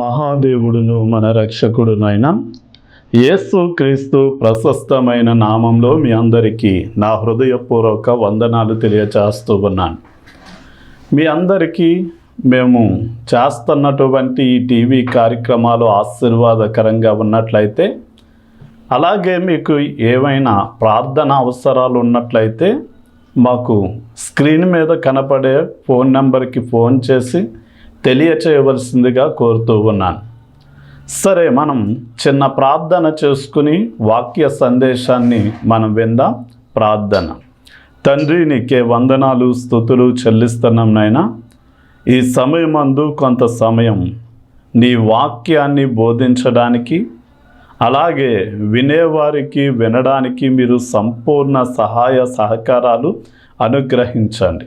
మహాదేవుడును మన రక్షకుడునైన యేసు క్రీస్తు ప్రశస్తమైన నామంలో మీ అందరికీ నా హృదయపూర్వక వందనాలు తెలియచేస్తూ ఉన్నాను. మీ అందరికీ మేము చేస్తున్నటువంటి ఈ టీవీ కార్యక్రమాలు ఆశీర్వాదకరంగా ఉన్నట్లయితే అలాగే మీకు ఏవైనా ప్రార్థన అవసరాలు ఉన్నట్లయితే మాకు స్క్రీన్ మీద కనపడే ఫోన్ నెంబర్కి ఫోన్ చేసి తెలియచేయవలసిందిగా కోరుతూ ఉన్నాను. సరే మనం చిన్న ప్రార్థన చేసుకుని వాక్య సందేశాన్ని మనం విందాం. ప్రార్థన. తండ్రి నీకే వందనాలు స్థుతులు చెల్లిస్తున్నాం నాయనా. ఈ సమయమందు కొంత సమయం నీ వాక్యాన్ని బోధించడానికి అలాగే వినేవారికి వినడానికి మీరు సంపూర్ణ సహాయ సహకారాలు అనుగ్రహించండి.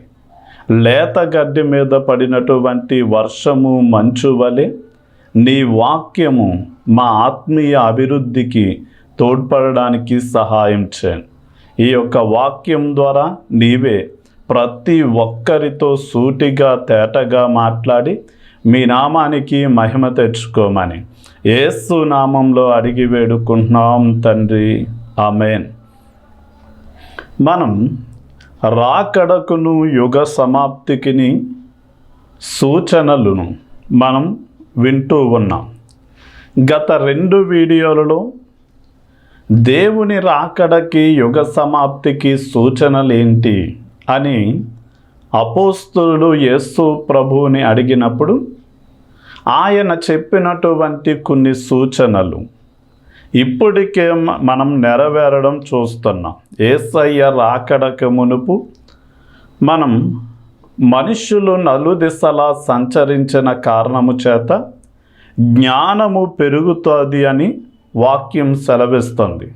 లేత గడ్డి మీద పడినటువంటి వర్షము మంచు వలె నీ వాక్యము మా ఆత్మీయ అభివృద్ధికి తోడ్పడడానికి సహాయం చేయండి ఈ యొక్క వాక్యం ద్వారా నీవే ప్రతి ఒక్కరితో సూటిగా తేటగా మాట్లాడి మీ నామానికి మహిమ తెచ్చుకోమని. ఏసు నామంలో అడిగి వేడుకుంటున్నాం తండ్రి. ఆమెన్. మనం రాకడకును యుగ సమాప్తికిని సూచనలను మనం వింటూ ఉన్నాం. గత రెండు వీడియోలలో దేవుని రాకడకి యుగ సమాప్తికి సూచనలు ఏంటి అని అపోస్తులు యేసు ప్రభువుని అడిగినప్పుడు ఆయన చెప్పినటువంటి కొన్ని సూచనలు ఇప్పటికే మనం నెరవేరడం చూస్తున్నాం. ఏసయ్య రాకడక మునుపు మనం మనుషులు నలుదిశలా సంచరించిన కారణము చేత జ్ఞానము పెరుగుతుంది అని వాక్యం సెలవిస్తుంది.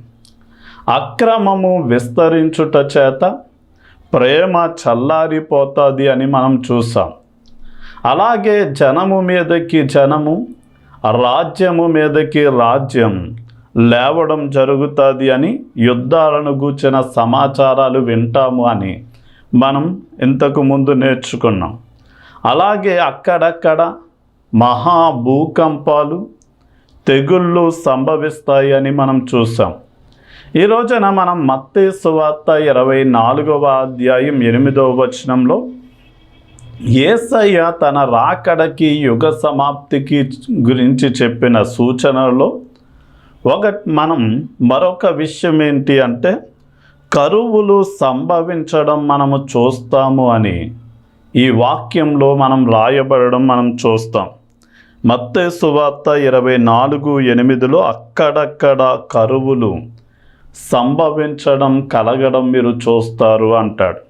అక్రమము విస్తరించుట చేత ప్రేమ చల్లారిపోతుంది అని మనం చూసాం. అలాగే జనము మీదకి జనము రాజ్యము మీదకి రాజ్యం లేవడం జరుగుతుంది అని యుద్ధాలను గూర్చిన సమాచారాలు వింటాము అని మనం ఇంతకు ముందు నేర్చుకున్నాం. అలాగే అక్కడక్కడ మహా భూకంపాలు తెగుళ్ళు సంభవిస్తాయి అని మనం చూసాం. ఈ రోజున మనం మత్తే సువార్త ఇరవై నాలుగవ అధ్యాయం ఎనిమిదవ వచనంలో ఏసయ్య తన రాకడకి యుగ సమాప్తికి గురించి చెప్పిన సూచనలో ఒక మనం మరొక విషయం ఏంటి అంటే కరువులు సంభవించడం మనము చూస్తాము అని ఈ వాక్యంలో మనం రాయబడడం మనం చూస్తాం. మత్తే సువార్త ఇరవై నాలుగు ఎనిమిదిలో అక్కడక్కడ కరువులు సంభవించడం కలగడం మీరు చూస్తారు అంటాడు.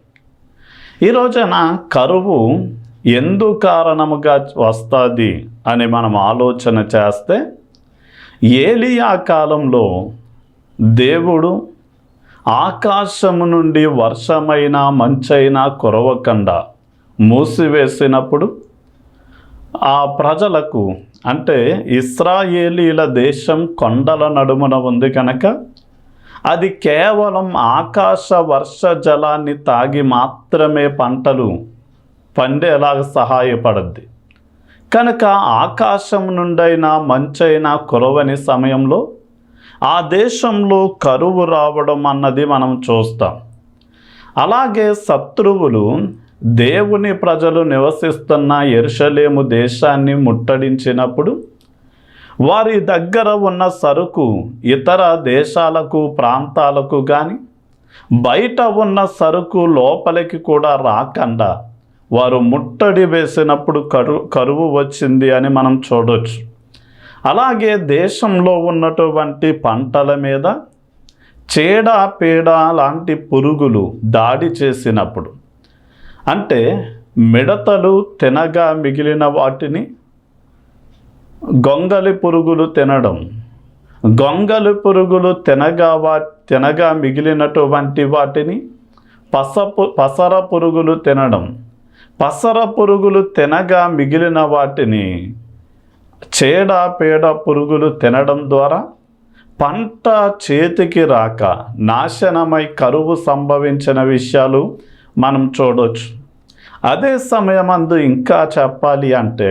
ఈ రోజున కరువు ఎందు కారణముగా వస్తుంది అని మనం ఆలోచన చేస్తే ఏలియా కాలంలో దేవుడు ఆకాశము నుండి వర్షమైన మంచైనా కురవకుండా మూసివేసినప్పుడు ఆ ప్రజలకు అంటే ఇస్రాయేలీల దేశం కొండల నడుమున ఉంది కనుక అది కేవలం ఆకాశ వర్ష జలాన్ని తాగి మాత్రమే పంటలు పండేలాగా సహాయపడద్ది. కనుక ఆకాశం నుండైనా మంచైనా కురవని సమయంలో ఆ దేశంలో కరువు రావడం అన్నది మనం చూస్తాం. అలాగే శత్రువులు దేవుని ప్రజలు నివసిస్తున్న ఎరుషలేము దేశాన్ని ముట్టడించినప్పుడు వారి దగ్గర ఉన్న సరుకు ఇతర దేశాలకు ప్రాంతాలకు కానీ బయట ఉన్న సరుకు లోపలికి కూడా రాకుండా వారు ముట్టడి వేసినప్పుడు కరు కరువు వచ్చింది అని మనం చూడవచ్చు అలాగే దేశంలో ఉన్నటువంటి పంటల మీద చీడ పీడ లాంటి పురుగులు దాడి చేసినప్పుడు అంటే మిడతలు తినగా మిగిలిన వాటిని గొంగలి పురుగులు తినడం గొంగలి పురుగులు తినగా వా తినగా మిగిలినటువంటి వాటిని పసపు పసర పురుగులు తినడం పసర పురుగులు తినగా మిగిలిన వాటిని చేడ పేడ పురుగులు తినడం ద్వారా పంట చేతికి రాక నాశనమై కరువు సంభవించిన విషయాలు మనం చూడవచ్చు అదే సమయమందు ఇంకా చెప్పాలి అంటే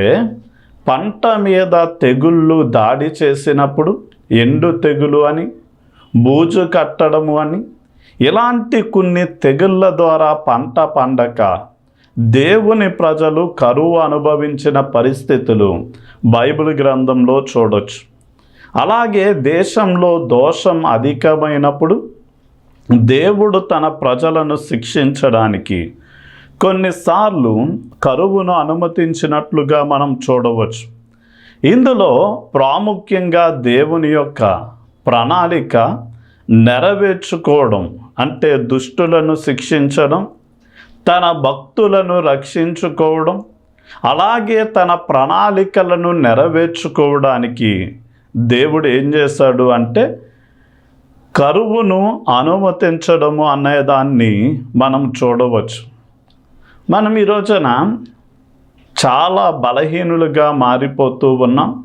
పంట మీద తెగుళ్ళు దాడి చేసినప్పుడు ఎండు తెగులు అని బూజు కట్టడము అని ఇలాంటి కొన్ని తెగుళ్ళ ద్వారా పంట పండక దేవుని ప్రజలు కరువు అనుభవించిన పరిస్థితులు బైబిల్ గ్రంథంలో చూడొచ్చు. అలాగే దేశంలో దోషం అధికమైనప్పుడు దేవుడు తన ప్రజలను శిక్షించడానికి కొన్నిసార్లు కరువును అనుమతించినట్లుగా మనం చూడవచ్చు. ఇందులో ప్రాముఖ్యంగా దేవుని యొక్క ప్రణాళిక నెరవేర్చుకోవడం అంటే దుష్టులను శిక్షించడం తన భక్తులను రక్షించుకోవడం అలాగే తన ప్రణాళికలను నెరవేర్చుకోవడానికి దేవుడు ఏం చేశాడు అంటే కరువును అనుమతించడము అనేదాన్ని మనం చూడవచ్చు. మనం ఈ రోజున చాలా బలహీనులుగా మారిపోతూ ఉన్నాం.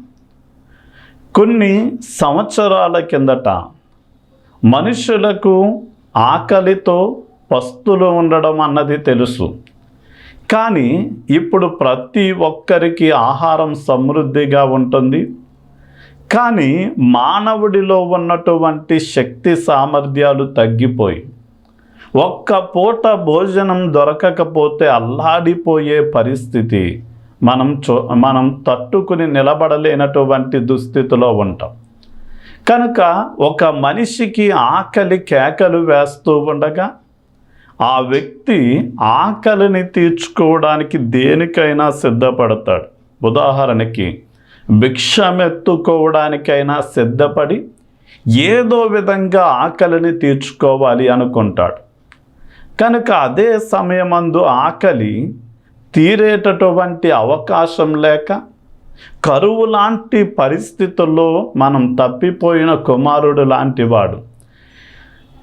కొన్ని సంవత్సరాల కిందట మనుషులకు ఆకలితో పస్తులు ఉండడం అన్నది తెలుసు. కానీ ఇప్పుడు ప్రతి ఒక్కరికి ఆహారం సమృద్ధిగా ఉంటుంది. కానీ మానవుడిలో ఉన్నటువంటి శక్తి సామర్థ్యాలు తగ్గిపోయి ఒక్క పూట భోజనం దొరకకపోతే అల్లాడిపోయే పరిస్థితి మనం చూ మనం తట్టుకుని నిలబడలేనటువంటి దుస్థితిలో ఉంటాం. కనుక ఒక మనిషికి ఆకలి కేకలు వేస్తూ ఉండగా ఆ వ్యక్తి ఆకలిని తీర్చుకోవడానికి దేనికైనా సిద్ధపడతాడు. ఉదాహరణకి భిక్షమెత్తుకోవడానికైనా సిద్ధపడి ఏదో విధంగా ఆకలిని తీర్చుకోవాలి అనుకుంటాడు. కనుక అదే సమయమందు ఆకలి తీరేటటువంటి అవకాశం లేక కరువు లాంటి పరిస్థితుల్లో మనం తప్పిపోయిన కుమారుడు లాంటివాడు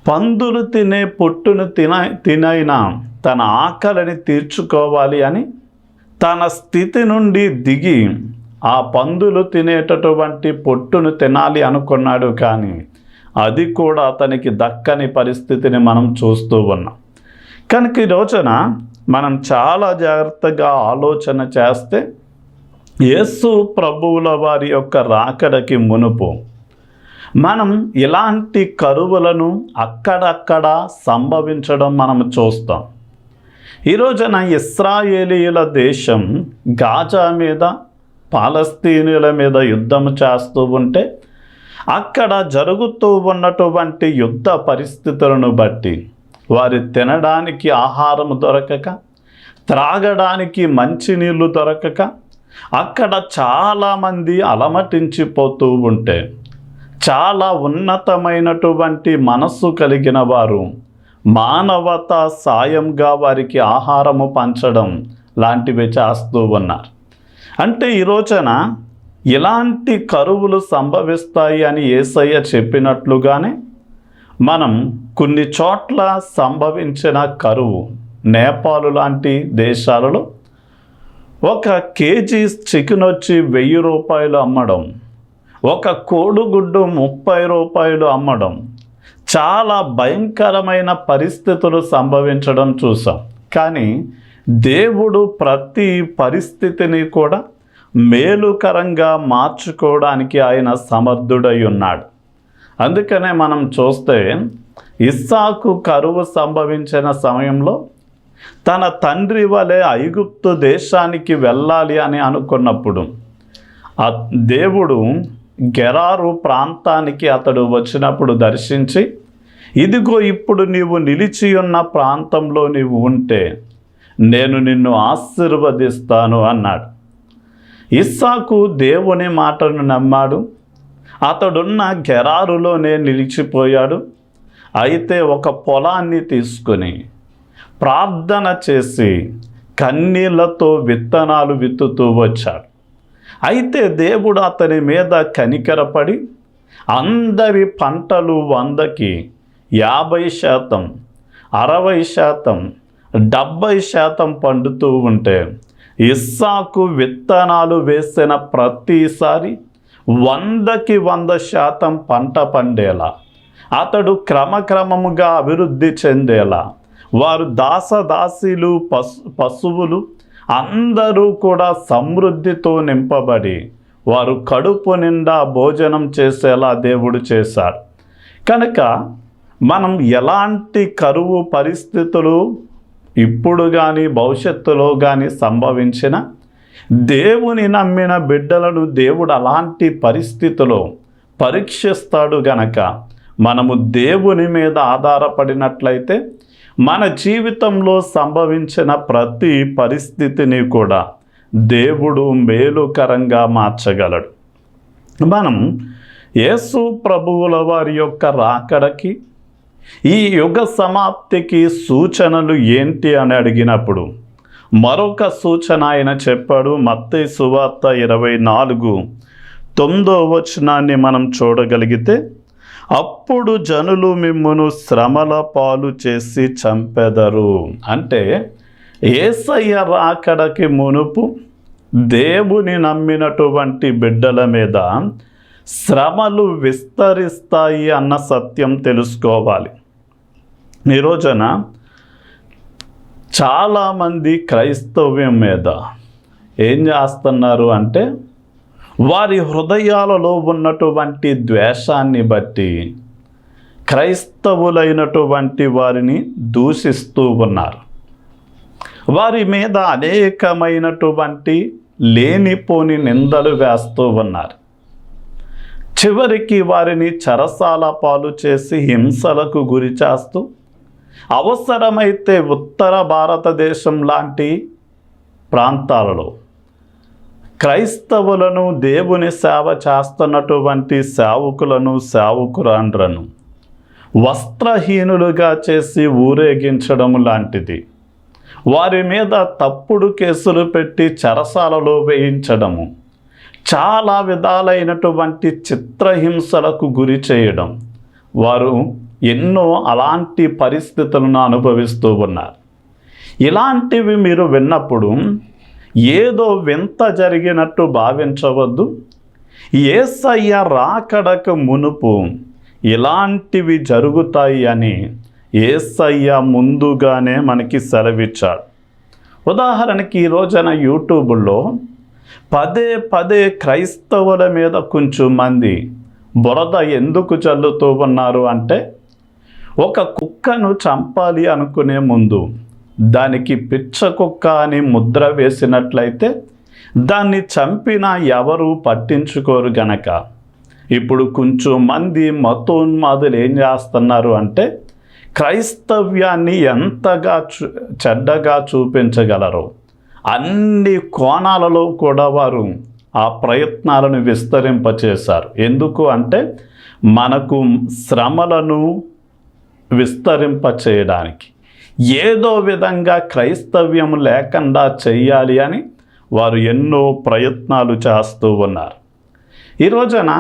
పందులు తినే పొట్టును తిన తినైనా తన ఆకలిని తీర్చుకోవాలి అని తన స్థితి నుండి దిగి ఆ పందులు తినేటటువంటి పొట్టును తినాలి అనుకున్నాడు కానీ అది కూడా అతనికి దక్కని పరిస్థితిని మనం చూస్తూ ఉన్నాం. కనుక ఈ రోజున మనం చాలా జాగ్రత్తగా ఆలోచన చేస్తే యేసు ప్రభువుల వారి యొక్క రాకడకి మునుపు మనం ఇలాంటి కరువులను అక్కడక్కడ సంభవించడం మనం చూస్తాం. ఈ రోజున ఇస్రాయేలీయుల దేశం గాజా మీద పాలస్తీనుల మీద యుద్ధం చేస్తూ ఉంటే అక్కడ జరుగుతూ ఉన్నటువంటి యుద్ధ పరిస్థితులను బట్టి వారి తినడానికి ఆహారం దొరకక త్రాగడానికి మంచినీళ్ళు దొరకక అక్కడ చాలామంది అలమటించిపోతూ ఉంటే చాలా ఉన్నతమైనటువంటి మనస్సు కలిగిన వారు. మానవత సాయంగా వారికి ఆహారము పంచడం లాంటివి చేస్తూ ఉన్నారు. అంటే ఈ రోజున ఇలాంటి కరువులు సంభవిస్తాయి అని ఏసయ్య చెప్పినట్లుగానే మనం కొన్ని చోట్ల సంభవించిన కరువు నేపాల్ లాంటి దేశాలలో ఒక కేజీ చికెన్ వచ్చి వెయ్యి రూపాయలు అమ్మడం ఒక కోడిగుడ్డు ముప్పై రూపాయలు అమ్మడం. చాలా భయంకరమైన పరిస్థితులు సంభవించడం చూసాం. కానీ దేవుడు ప్రతి పరిస్థితిని కూడా మేలుకరంగా మార్చుకోవడానికి ఆయన సమర్థుడై ఉన్నాడు. అందుకనే మనం చూస్తే ఇస్సాకు కరువు సంభవించిన సమయంలో తన తండ్రి వలె ఐగుప్తు దేశానికి వెళ్ళాలి అని అనుకున్నప్పుడు ఆ దేవుడు గెరారు ప్రాంతానికి అతడు వచ్చినప్పుడు దర్శించి ఇదిగో ఇప్పుడు నీవు నిలిచి ఉన్న ప్రాంతంలో నీవు ఉంటే నేను నిన్ను ఆశీర్వదిస్తాను అన్నాడు. ఇస్సాకు దేవుని మాటను నమ్మాడు. అతడున్న గెరారులోనే నిలిచిపోయాడు. అయితే ఒక పొలాన్ని తీసుకొని ప్రార్థన చేసి కన్నీళ్ళతో విత్తనాలు విత్తుతూ వచ్చాడు. అయితే దేవుడు అతని మీద కనికరపడి అందరి పంటలు వందకి యాభై శాతం అరవై శాతం డెబ్భై శాతం పండుతూ ఉంటే ఇస్సాకు విత్తనాలు వేసిన ప్రతిసారి వందకి వంద శాతం పంట పండేలా అతడు క్రమక్రమముగా అభివృద్ధి చెందేలా వారు దాసదాసీలు పశు పశువులు అందరూ కూడా సమృద్ధితో నింపబడి వారు కడుపు నిండా భోజనం చేసేలా దేవుడు చేశాడు. కనుక మనం ఎలాంటి కరువు పరిస్థితులు ఇప్పుడు కానీ భవిష్యత్తులో కానీ సంభవించిన దేవుని నమ్మిన బిడ్డలను దేవుడు అలాంటి పరిస్థితిలో పరీక్షిస్తాడు గనక మనము దేవుని మీద ఆధారపడినట్లయితే మన జీవితంలో సంభవించిన ప్రతి పరిస్థితిని కూడా దేవుడు మేలుకరంగా మార్చగలడు. మనం యేసు ప్రభువుల వారి యొక్క రాకడకి ఈ యుగ సమాప్తికి సూచనలు ఏంటి అని అడిగినప్పుడు మరొక సూచన ఆయన చెప్పాడు మత్తయి సువార్త ఇరవై నాలుగు తొమ్మిదో వచనాన్ని మనం చూడగలిగితే అప్పుడు జనులు మిమ్మును శ్రమల పాలు చేసి చంపెదరు. అంటే ఏసయ్య రాకడకి మునుపు దేవుని నమ్మినటువంటి బిడ్డల మీద శ్రమలు విస్తరిస్తాయి అన్న సత్యం తెలుసుకోవాలి. ఈ రోజున చాలామంది క్రైస్తవ్యం మీద ఏం చేస్తున్నారు అంటే వారి హృదయాలలో ఉన్నటువంటి ద్వేషాన్ని బట్టి క్రైస్తవులైనటువంటి వారిని దూషిస్తూ ఉన్నారు. వారి మీద అనేకమైనటువంటి లేనిపోని నిందలు వేస్తూ ఉన్నారు. చివరికి వారిని చరసాల పాలు చేసి హింసలకు గురి చేస్తూ అవసరమైతే ఉత్తర భారతదేశం లాంటి ప్రాంతాలలో క్రైస్తవులను దేవుని సేవ చేస్తున్నటువంటి సేవకులను సేవకురాండ్రను వస్త్రహీనులుగా చేసి ఊరేగించడం లాంటిది. వారి మీద తప్పుడు కేసులు పెట్టి చెరసాలలో వేయించడము చాలా విధాలైనటువంటి చిత్రహింసలకు గురి చేయడం వారు ఎన్నో అలాంటి పరిస్థితులను అనుభవిస్తూ ఉన్నారు. ఇలాంటివి మీరు విన్నప్పుడు ఏదో వింత జరిగినట్టు భావించవద్దు. ఏసయ్య రాకడకు మునుపు ఇలాంటివి జరుగుతాయి అని ఏసయ్య ముందుగానే మనకి సెలవిచ్చాడు. ఉదాహరణకి ఈ రోజున యూట్యూబ్లో పదే పదే క్రైస్తవుల మీద కొంచెం మంది బురద ఎందుకు చల్లుతూ ఉన్నారు అంటే ఒక కుక్కను చంపాలి అనుకునే ముందు దానికి పిచ్చ కుక్క అని ముద్ర వేసినట్లయితే దాన్ని చంపిన ఎవరు పట్టించుకోరు గనక. ఇప్పుడు కొంచెం మంది మతోన్మాదులు ఏం చేస్తున్నారు అంటే క్రైస్తవ్యాన్ని ఎంతగా చూ చెడ్డగా చూపించగలరో అన్ని కోణాలలో కూడా వారు ఆ ప్రయత్నాలను విస్తరింపచేశారు. ఎందుకు అంటే మనకు శ్రమలను విస్తరింప చేయడానికి ఏదో విధంగా క్రైస్తవ్యం లేకుండా చేయాలి అని వారు ఎన్నో ప్రయత్నాలు చేస్తూ ఉన్నారు. ఈ రోజున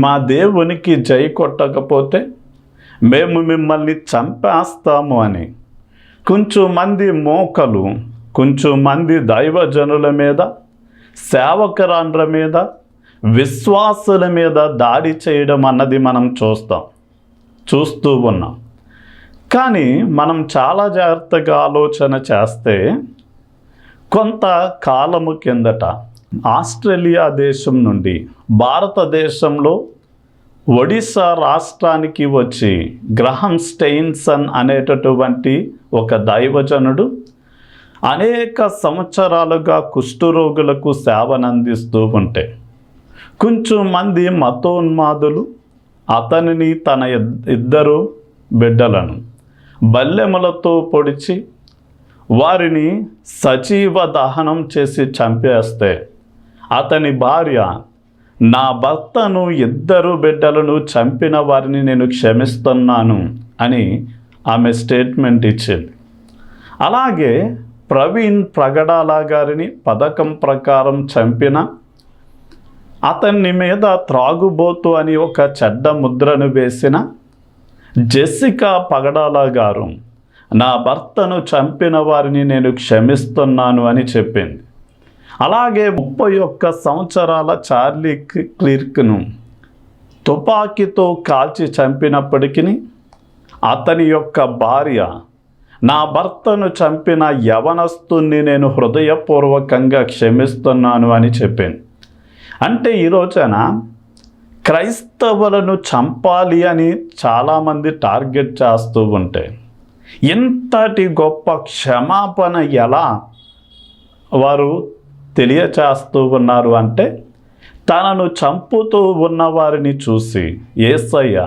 మా దేవునికి జై కొట్టకపోతే మేము మిమ్మల్ని చంపేస్తాము అని కొంచెం మంది మోకలు కొంచెం మంది దైవజనుల మీద సేవకరాండ్ర మీద విశ్వాసుల మీద దాడి చేయడం అన్నది మనం చూస్తాం చూస్తూ ఉన్నాం. కానీ మనం చాలా జాగ్రత్తగా ఆలోచన చేస్తే కొంత కాలము కిందట ఆస్ట్రేలియా దేశం నుండి భారతదేశంలో ఒడిశా రాష్ట్రానికి వచ్చి గ్రహం స్టెయిన్సన్ అనేటటువంటి ఒక దైవజనుడు అనేక సంవత్సరాలుగా కుష్ఠరోగులకు సేవనందిస్తూ ఉంటే కొంచెం మంది మతోన్మాదులు అతనిని తన ఇద్దరు బిడ్డలను బల్లెములతో పొడిచి వారిని సజీవ దహనం చేసి చంపేస్తే అతని భార్య నా భర్తను ఇద్దరు బిడ్డలను చంపిన వారిని నేను క్షమిస్తున్నాను అని ఆమె స్టేట్మెంట్ ఇచ్చింది. అలాగే ప్రవీణ్ ప్రగడాల గారిని పథకం ప్రకారం చంపిన అతన్ని మీద త్రాగుబోతు అని ఒక చెడ్డ ముద్రను వేసిన జెసికా పగడాల గారు నా భర్తను చంపిన వారిని నేను క్షమిస్తున్నాను అని చెప్పింది. అలాగే ముప్పై ఒక్క సంవత్సరాల చార్లీ క్లి- క్లిర్క్ను తుపాకీతో కాల్చి చంపినప్పటికీ అతని యొక్క భార్య నా భర్తను చంపిన యవనస్తుని నేను హృదయపూర్వకంగా క్షమిస్తున్నాను అని చెప్పాను అంటే ఈ రోజున క్రైస్తవులను చంపాలి అని చాలామంది టార్గెట్ చేస్తూ ఉంటే ఇంతటి గొప్ప క్షమాపణ ఎలా వారు తెలియచేస్తూ ఉన్నారు అంటే తనను చంపుతూ ఉన్న వారిని చూసి ఏసయ్య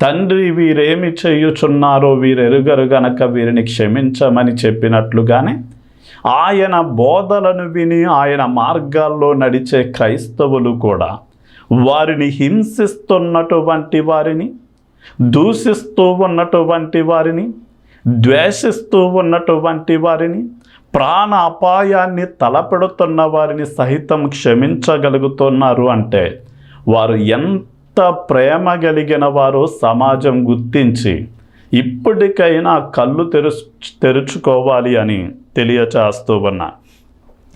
తండ్రి వీరేమి చేయుచున్నారో వీరెరుగరు గనక వీరిని క్షమించమని చెప్పినట్లుగానే ఆయన బోధలను విని ఆయన మార్గాల్లో నడిచే క్రైస్తవులు కూడా వారిని హింసిస్తున్నటువంటి వారిని దూషిస్తూ ఉన్నటువంటి వారిని ద్వేషిస్తూ ఉన్నటువంటి వారిని ప్రాణ అపాయాన్ని తలపెడుతున్న వారిని సహితం క్షమించగలుగుతున్నారు అంటే వారు ఎంత ప్రేమ కలిగిన వారో సమాజం గుర్తించి ఇప్పటికైనా కళ్ళు తెరు తెరుచుకోవాలి అని తెలియచేస్తూ ఉన్నా.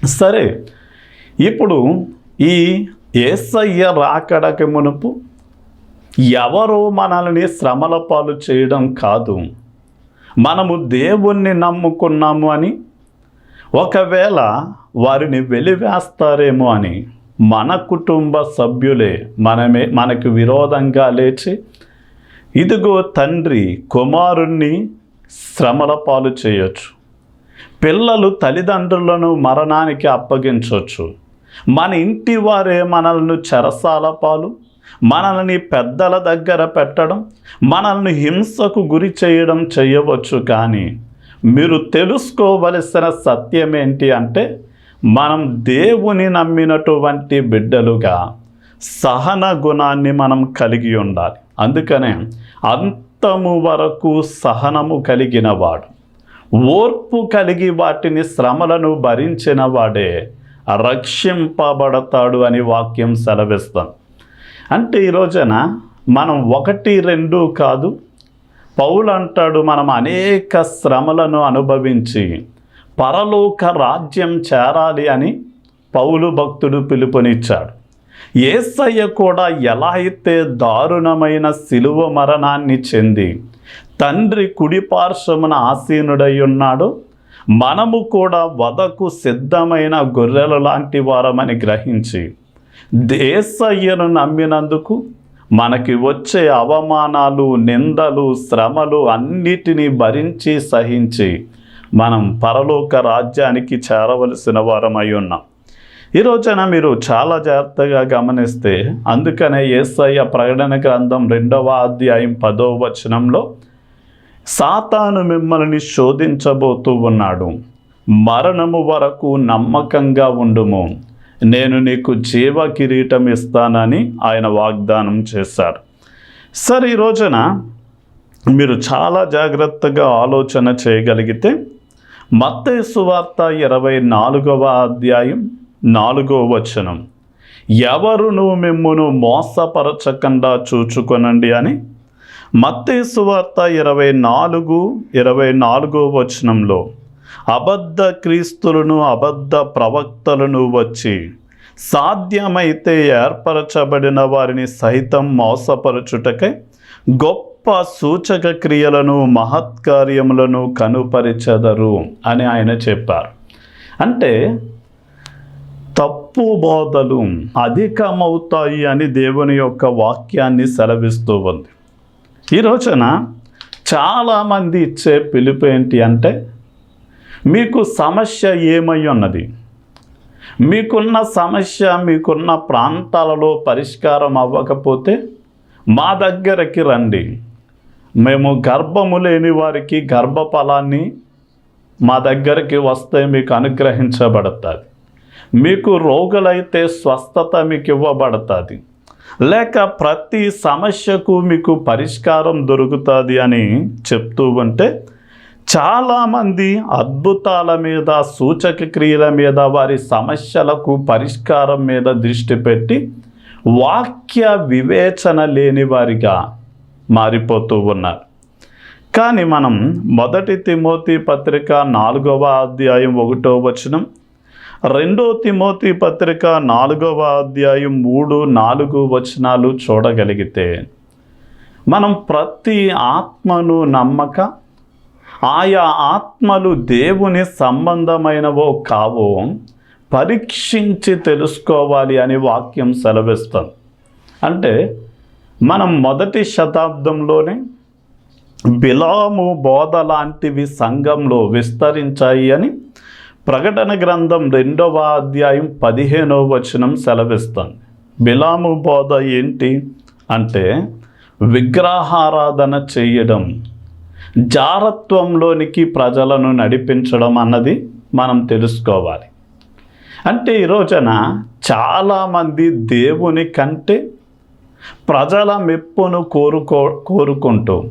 సరే ఇప్పుడు ఈ ఏసయ్య రాకడకి మునుపు ఎవరో మనల్ని శ్రమల పాలు చేయడం కాదు. మనము దేవుణ్ణి నమ్ముకున్నాము అని ఒకవేళ వారిని వెలివేస్తారేమో అని మన కుటుంబ సభ్యులే మనమే మనకు విరోధంగా లేచి ఇదిగో తండ్రి కుమారుణ్ణి శ్రమల పాలు చేయొచ్చు. పిల్లలు తల్లిదండ్రులను మరణానికి అప్పగించవచ్చు మన ఇంటి వారే మనల్ని చెరసాల పాలు మనల్ని పెద్దల దగ్గర పెట్టడం మనల్ని హింసకు గురి చేయడం చేయవచ్చు కానీ మీరు తెలుసుకోవలసిన సత్యం ఏంటి అంటే మనం దేవుని నమ్మినటువంటి బిడ్డలుగా సహన గుణాన్ని మనం కలిగి ఉండాలి. అందుకనే అంతము వరకు సహనము కలిగిన వాడు ఓర్పు కలిగి వాటిని శ్రమలను భరించిన వాడే రక్షింపబడతాడు అని వాక్యం సెలవిస్తాం అంటే ఈ రోజున మనం ఒకటి రెండు కాదు పౌలు అంటాడు మనం అనేక శ్రమలను అనుభవించి పరలోక రాజ్యం చేరాలి అని పౌలు భక్తుడు పిలుపునిచ్చాడు. ఏసయ్య కూడా ఎలా అయితే దారుణమైన శిలువ మరణాన్ని చెంది తండ్రి కుడిపార్శ్వమున ఆసీనుడై ఉన్నాడో మనము కూడా వదకు సిద్ధమైన గొర్రెల లాంటి వారమని గ్రహించి దేశయ్యను నమ్మినందుకు మనకి వచ్చే అవమానాలు నిందలు శ్రమలు అన్నిటినీ భరించి సహించి మనం పరలోక రాజ్యానికి చేరవలసిన వారమై ఉన్నాం. ఈ రోజున మీరు చాలా జాగ్రత్తగా గమనిస్తే అందుకనే ఏసయ్య ప్రకటన గ్రంథం రెండవ అధ్యాయం పదో వచనంలో సాతాను మిమ్మల్ని శోధించబోతూ ఉన్నాడు. మరణము వరకు నమ్మకంగా ఉండుము. నేను నీకు జీవ కిరీటం ఇస్తానని ఆయన వాగ్దానం చేశారు. సరే ఈ రోజున మీరు చాలా జాగ్రత్తగా ఆలోచన చేయగలిగితే మత్తయి సువార్త ఇరవై నాలుగవ అధ్యాయం నాలుగవ వచనం. ఎవరును మిమ్మును మోసపరచకుండా చూచుకొనండి అని మత్తయి సువార్త ఇరవై నాలుగు ఇరవై నాలుగో వచనంలో అబద్ధ క్రీస్తులను అబద్ధ ప్రవక్తలను వచ్చి సాధ్యమైతే ఏర్పరచబడిన వారిని సహితం మోసపరచుటకై గొప్ప సూచక క్రియలను మహత్కార్యములను కనుపరిచెదరు అని ఆయన చెప్పారు. అంటే తప్పు బోధలు అధికమవుతాయి అని దేవుని యొక్క వాక్యాన్ని సెలవిస్తూ ఉంది. ఈ రోజున చాలామంది ఇచ్చే పిలుపు ఏంటి అంటే మీకు సమస్య ఏమై ఉన్నది? మీకున్న సమస్య మీకున్న ప్రాంతాలలో పరిష్కారం అవ్వకపోతే మా దగ్గరకి రండి. మేము గర్భము లేని వారికి గర్భఫలాన్ని మా దగ్గరికి వస్తే మీకు అనుగ్రహించబడుతుంది. మీకు రోగులైతే స్వస్థత మీకు ఇవ్వబడుతుంది. లేక ప్రతి సమస్యకు మీకు పరిష్కారం దొరుకుతుంది అని చెప్తూ ఉంటే చాలామంది అద్భుతాల మీద సూచక క్రియల మీద వారి సమస్యలకు పరిష్కారం మీద దృష్టి పెట్టి వాక్య వివేచన లేని వారిగా మారిపోతూ ఉన్నారు. కానీ మనం మొదటి తిమోతి పత్రిక నాలుగవ అధ్యాయం ఒకటో వచనం రెండో తిమోతి పత్రిక నాలుగవ అధ్యాయం మూడు నాలుగు వచనాలు చూడగలిగితే మనం ప్రతి ఆత్మను నమ్మక ఆయా ఆత్మలు దేవుని సంబంధమైనవో కావో పరీక్షించి తెలుసుకోవాలి అని వాక్యం సెలవిస్తాం అంటే మనం మొదటి శతాబ్దంలోనే బిలాము బోధ లాంటివి సంఘంలో విస్తరించాయి అని ప్రకటన గ్రంథం రెండవ అధ్యాయం పదిహేనవ వచనం సెలవిస్తుంది. బిలాము బోధ ఏంటి అంటే విగ్రహారాధన చేయడం జారత్వంలోనికి ప్రజలను నడిపించడం అన్నది మనం తెలుసుకోవాలి. అంటే ఈ రోజున చాలామంది దేవుని కంటే ప్రజల మెప్పును కోరుకో కోరుకుంటూ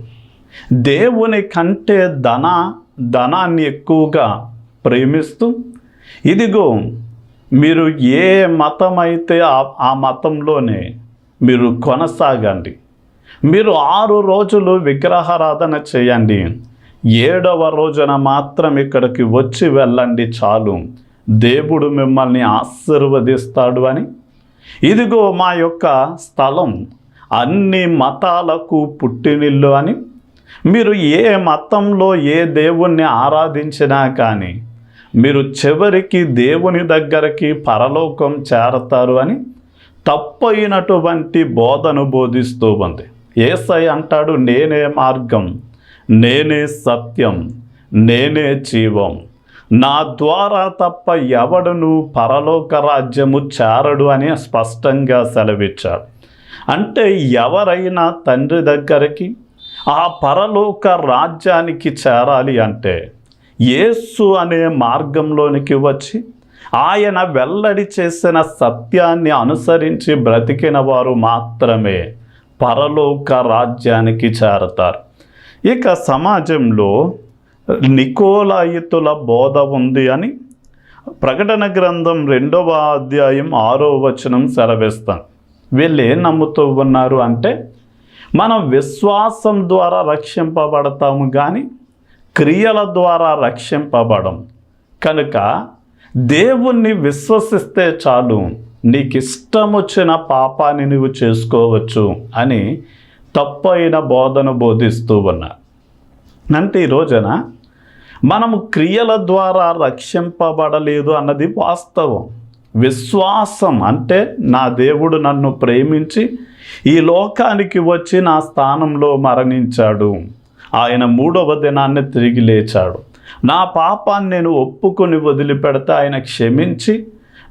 దేవుని కంటే ధన ధనాన్ని ఎక్కువగా ప్రేమిస్తూ ఇదిగో మీరు ఏ మతం అయితే ఆ- ఆ మతంలోనే మీరు కొనసాగండి. మీరు ఆరు రోజులు విగ్రహారాధన చేయండి. ఏడవ రోజున మాత్రం ఇక్కడికి వచ్చి వెళ్ళండి చాలు. దేవుడు మిమ్మల్ని ఆశీర్వదిస్తాడు అని. ఇదిగో మా యొక్క స్థలం అన్ని మతాలకు పుట్టినిల్లు అని. మీరు ఏ మతంలో ఏ దేవుణ్ణి ఆరాధించినా కానీ మీరు చివరికి దేవుని దగ్గరికి పరలోకం చేరతారు అని తప్పైనటువంటి బోధను బోధిస్తూ ఉంది. ఏసై అంటాడు నేనే మార్గం నేనే సత్యం నేనే జీవం. నా ద్వారా తప్ప ఎవడును పరలోక రాజ్యము చేరడు అని స్పష్టంగా సెలవిచ్చాడు. అంటే ఎవరైనా తండ్రి దగ్గరికి ఆ పరలోక రాజ్యానికి చేరాలి అంటే యేసు అనే మార్గంలోనికి వచ్చి ఆయన వెల్లడి చేసిన సత్యాన్ని అనుసరించి బ్రతికిన వారు మాత్రమే పరలోక రాజ్యానికి చేరతారు. ఇక సమాజంలో నికోలాయితుల బోధ ఉంది అని ప్రకటన గ్రంథం రెండవ అధ్యాయం ఆరో వచనం సెలవిస్తాం. వీళ్ళు ఏం నమ్ముతూ ఉన్నారు అంటే మనం విశ్వాసం ద్వారా రక్షింపబడతాము కానీ క్రియల ద్వారా రక్షింపబడం. కనుక దేవుణ్ణి విశ్వసిస్తే చాలు. నీకు ఇష్టం వచ్చిన పాపాన్ని నువ్వు చేసుకోవచ్చు అని తప్పైన బోధన బోధిస్తూ ఉన్నా. అంటే ఈ రోజున మనము క్రియల ద్వారా రక్షింపబడలేదు అన్నది వాస్తవం. విశ్వాసం అంటే నా దేవుడు నన్ను ప్రేమించి ఈ లోకానికి వచ్చి నా స్థానంలో మరణించాడు. ఆయన మూడవ దినాన్ని తిరిగి లేచాడు. నా పాపాన్ని నేను ఒప్పుకొని వదిలిపెడితే ఆయన క్షమించి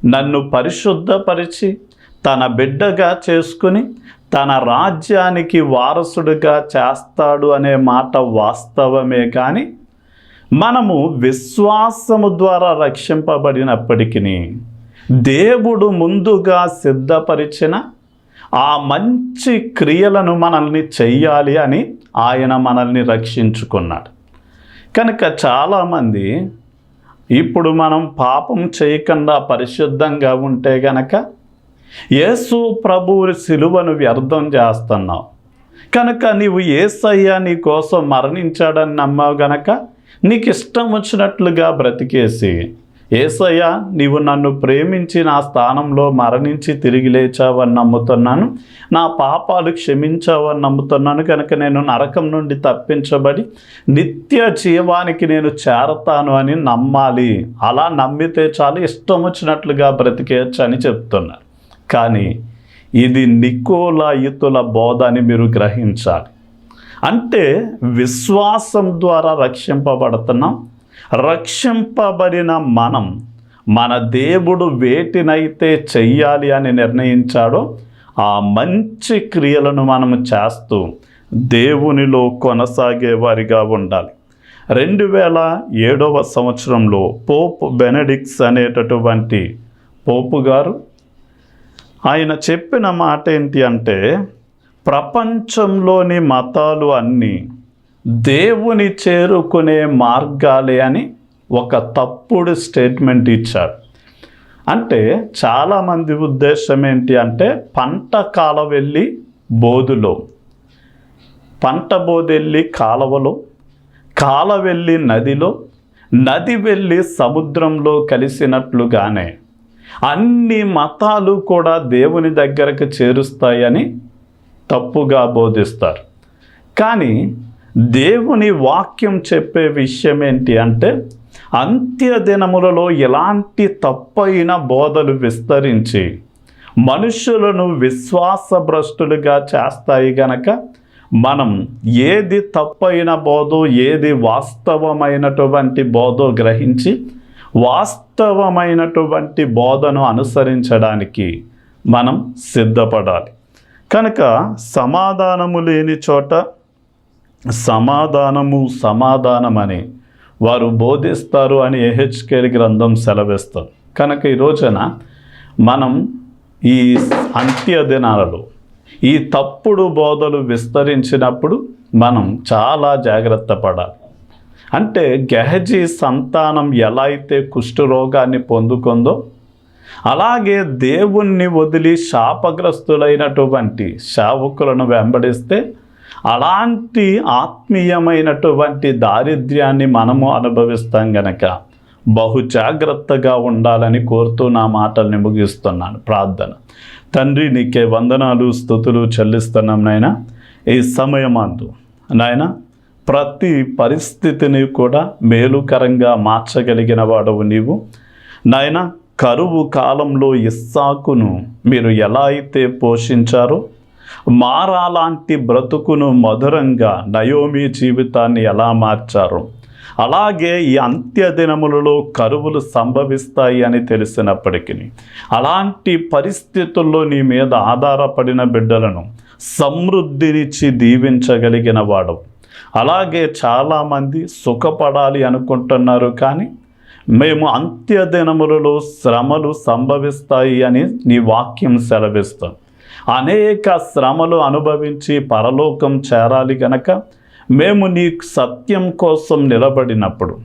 నన్ను పరిశుద్ధపరిచి తన బిడ్డగా చేసుకుని తన రాజ్యానికి వారసుడిగా చేస్తాడు అనే మాట వాస్తవమే కానీ మనము విశ్వాసము ద్వారా రక్షింపబడినప్పటికీ దేవుడు ముందుగా సిద్ధపరిచిన ఆ మంచి క్రియలను మనల్ని చెయ్యాలి అని ఆయన మనల్ని రక్షించుకున్నాడు. కనుక చాలామంది ఇప్పుడు మనం పాపం చేయకుండా పరిశుద్ధంగా ఉంటే గనక యేసు ప్రభువు సిలువను వ్యర్థం చేస్తున్నావు. కనుక నీవు ఏసయ్య నీ కోసం మరణించాడని నమ్మావు గనక నీకు ఇష్టం వచ్చినట్లుగా బ్రతికేసి ఏసయ్య నీవు నన్ను ప్రేమించి నా స్థానంలో మరణించి తిరిగి లేచావని నమ్ముతున్నాను. నా పాపాలు క్షమించావని నమ్ముతున్నాను. కనుక నేను నరకం నుండి తప్పించబడి నిత్య జీవానికి నేను చేరతాను అని నమ్మాలి. అలా నమ్మితే చాలు ఇష్టం వచ్చినట్లుగా బ్రతికేయచ్చు అని చెప్తున్నారు. కానీ ఇది నికోలాయితుల బోధ అని మీరు గ్రహించాలి. అంటే విశ్వాసం ద్వారా రక్షింపబడుతున్నాం. రక్షింపబడిన మనం మన దేవుడు వేటినైతే చెయ్యాలి అని నిర్ణయించాడో ఆ మంచి క్రియలను మనం చేస్తూ దేవునిలో కొనసాగే వారిగా ఉండాలి. రెండు వేల ఏడవ సంవత్సరంలో పోప్ బెనడిక్స్ అనేటటువంటి పోపు గారు ఆయన చెప్పిన మాట ఏంటి అంటే ప్రపంచంలోని మతాలు అన్నీ దేవుని చేరుకునే మార్గాలే అని ఒక తప్పుడు స్టేట్మెంట్ ఇచ్చాడు. అంటే చాలామంది ఉద్దేశం ఏంటి అంటే పంట కాల వెళ్ళి బోధులో పంట బోధెళ్ళి కాలవలో కాల వెళ్ళి నదిలో నది వెళ్ళి సముద్రంలో కలిసినట్లుగానే అన్ని మతాలు కూడా దేవుని దగ్గరకు చేరుస్తాయని తప్పుగా బోధిస్తారు. కానీ దేవుని వాక్యం చెప్పే విషయం ఏంటి అంటే అంత్య దినములలో ఎలాంటి తప్పైన బోధలు విస్తరించి మనుషులను విశ్వాసభ్రష్టులుగా చేస్తాయి గనక మనం ఏది తప్పైన బోధో ఏది వాస్తవమైనటువంటి బోధో గ్రహించి వాస్తవమైనటువంటి బోధను అనుసరించడానికి మనం సిద్ధపడాలి. కనుక సమాధానము లేని చోట సమాధానము సమాధానమని వారు బోధిస్తారు అని ఏహెచ్కేల్ గ్రంథం సెలవిస్తారు కనుక ఈ రోజున మనం ఈ అంత్య దినాలలో ఈ తప్పుడు బోధలు విస్తరించినప్పుడు మనం చాలా జాగ్రత్త పడాలి. అంటే గెహజీ సంతానం ఎలా అయితే కుష్ఠరోగాన్ని పొందుకుందో అలాగే దేవుణ్ణి వదిలి శాపగ్రస్తులైనటువంటి శావకులను వెంబడిస్తే అలాంటి ఆత్మీయమైనటువంటి దారిద్ర్యాన్ని మనము అనుభవిస్తాం గనక బహు జాగ్రత్తగా ఉండాలని కోరుతూ నా మాటల్ని ముగిస్తున్నాను. ప్రార్థన. తండ్రి నీకే వందనాలు స్థుతులు చెల్లిస్తున్నాం నాయన. ఈ సమయమందు నాయన ప్రతి పరిస్థితిని కూడా మేలుకరంగా మార్చగలిగిన వాడవు నీవు. నాయన కరువు కాలంలో ఇస్సాకును మీరు ఎలా అయితే పోషించారో మారాలాంటి బ్రతుకును మధురంగా నయోమి జీవితాన్ని ఎలా మార్చారు? అలాగే ఈ అంత్య దినములలో కరువులు సంభవిస్తాయి అని తెలిసినప్పటికీ అలాంటి పరిస్థితుల్లో నీ మీద ఆధారపడిన బిడ్డలను సమృద్ధినిచ్చి దీవించగలిగిన వాడు. అలాగే చాలామంది సుఖపడాలి అనుకుంటున్నారు కానీ మేము అంత్య దినములలో శ్రమలు సంభవిస్తాయి అని నీ వాక్యం సెలవిస్తాం అనేక శ్రమలు అనుభవించి పరలోకం చేరాలి గనక మేము నీ సత్యం కోసం నిలబడినప్పుడు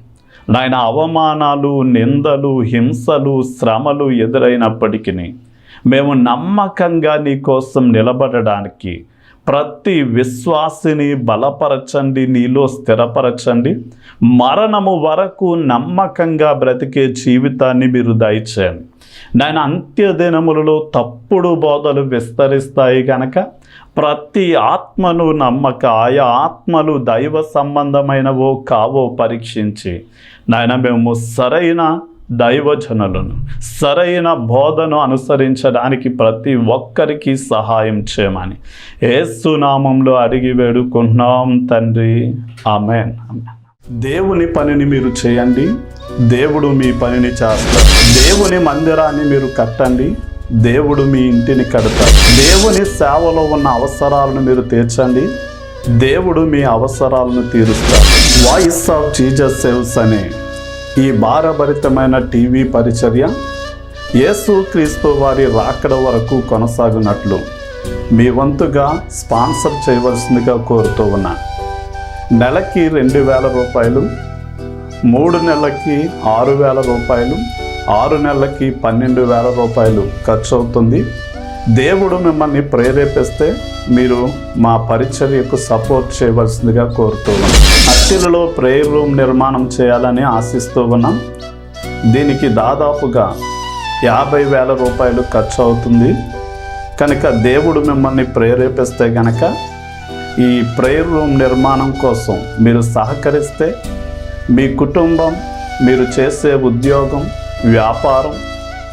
నాయన అవమానాలు నిందలు హింసలు శ్రమలు ఎదురైనప్పటికీ మేము నమ్మకంగా నీ కోసం నిలబడడానికి ప్రతి విశ్వాసిని బలపరచండి నీలో స్థిరపరచండి. మరణము వరకు నమ్మకంగా బ్రతికే జీవితాన్ని మీరు దయచేయండి. నాయన అంత్య దినములలో తప్పుడు బోధలు విస్తరిస్తాయి కనుక ప్రతి ఆత్మను నమ్మక ఆయా ఆత్మలు దైవ సంబంధమైనవో కావో పరీక్షించి నాయన మేము సరైన దైవజనులను సరైన బోధను అనుసరించడానికి ప్రతి ఒక్కరికి సహాయం చేయమని ఏసునామంలో అడిగి వేడుకుంటున్నాం తండ్రి. ఆమెన్. దేవుని పనిని మీరు చేయండి. దేవుడు మీ పనిని చేస్తారు దేవుని మందిరాన్ని మీరు కట్టండి. దేవుడు మీ ఇంటిని కడతాడు. దేవుని సేవలో ఉన్న అవసరాలను మీరు తీర్చండి. దేవుడు మీ అవసరాలను తీరుస్తారు వాయిస్ ఆఫ్ జీజస్ సేవ్స్ అనే ఈ భారభరితమైన టీవీ పరిచర్య యేసు క్రీస్తు వారి రాకడ వరకు కొనసాగినట్లు మీ వంతుగా స్పాన్సర్ చేయవలసిందిగా కోరుతూ ఉన్నా నెలకి రెండు వేల రూపాయలు మూడు నెలలకి ఆరు వేల రూపాయలు ఆరు నెలలకి పన్నెండు వేల రూపాయలు ఖర్చు అవుతుంది దేవుడు మిమ్మల్ని ప్రేరేపిస్తే మీరు మా పరిచర్యకు సపోర్ట్ చేయవలసిందిగా కోరుతూ ఉన్నాం. అత్తిలలో ప్రేయర్ రూమ్ నిర్మాణం చేయాలని ఆశిస్తూ ఉన్నాం. దీనికి దాదాపుగా యాభై వేల రూపాయలు ఖర్చు అవుతుంది కనుక దేవుడు మిమ్మల్ని ప్రేరేపిస్తే గనక ఈ ప్రేయర్ రూమ్ నిర్మాణం కోసం మీరు సహకరిస్తే మీ కుటుంబం మీరు చేసే ఉద్యోగం వ్యాపారం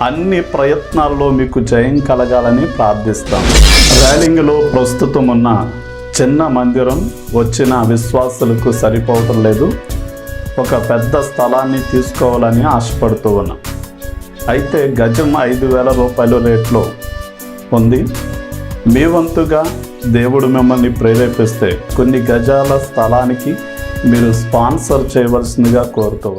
అన్ని ప్రయత్నాల్లో మీకు జయం కలగాలని ప్రార్థిస్తాం. ర్యాలింగ్లో ప్రస్తుతం ఉన్న చిన్న మందిరం వచ్చిన విశ్వాసులకు సరిపోవటం లేదు. ఒక పెద్ద స్థలాన్ని తీసుకోవాలని ఆశపడుతూ ఉన్నాం. అయితే గజం ఐదు వేల రూపాయల రేట్లో ఉంది. మీ వంతుగా దేవుడు మిమ్మల్ని ప్రేరేపిస్తే కొన్ని గజాల స్థలానికి మీరు స్పాన్సర్ చేయవలసిందిగా కోరుతూ